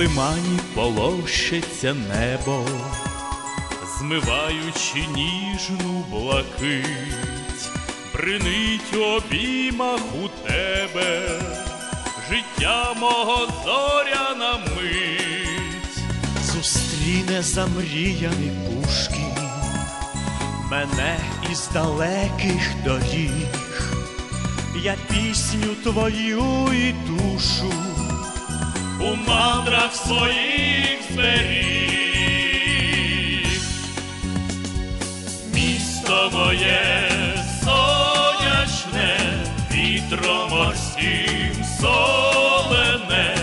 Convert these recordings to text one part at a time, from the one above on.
лимані полощиться небо, змиваючи ніжну блакить, бринить у обіймах у тебе, життя мого зоряна мить, зустріне замріяний Пушкін мене із далеких доріг, я пісню твою і душу у мандрах своїх зберіг. Місто моє сонячне, вітром морським солене,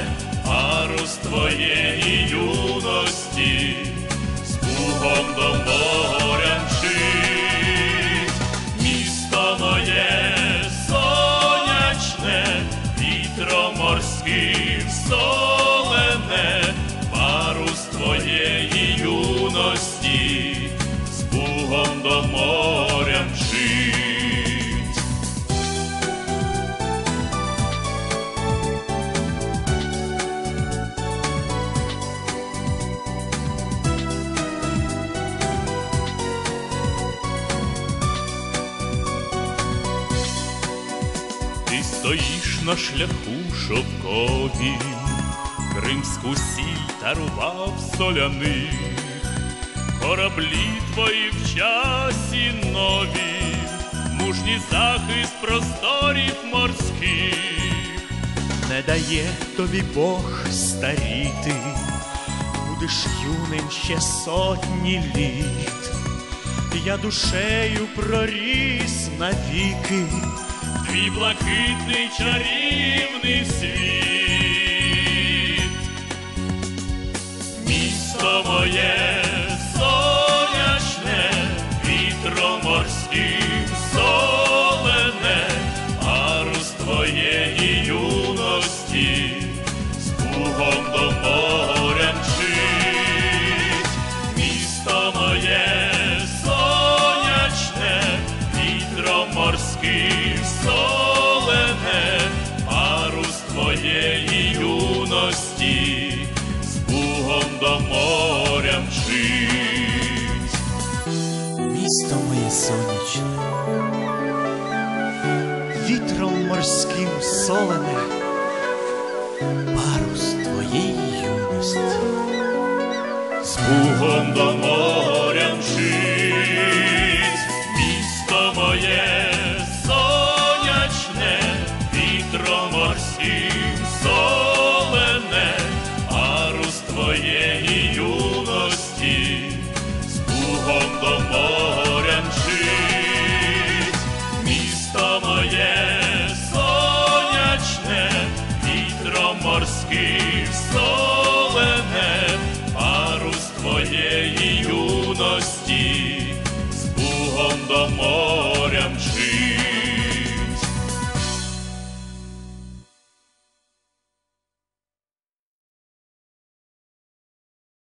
парус твоєї юності, з Богом до моря мчить. Місто моє Ти стоїш на шляху шовковім, кримську сіль тарував соляних, кораблі твої в часі нові, мужній захист просторів морських. не дає тобі Бог старіти, будеш юним ще сотні літ. Я душею проріс навіки, Твій блакитний чарівний світ, юності, з Богом до моря мчить. місто моє сонячне, вітром морським солене, парус твоєї юності. з Богом до моря мчить, місто моє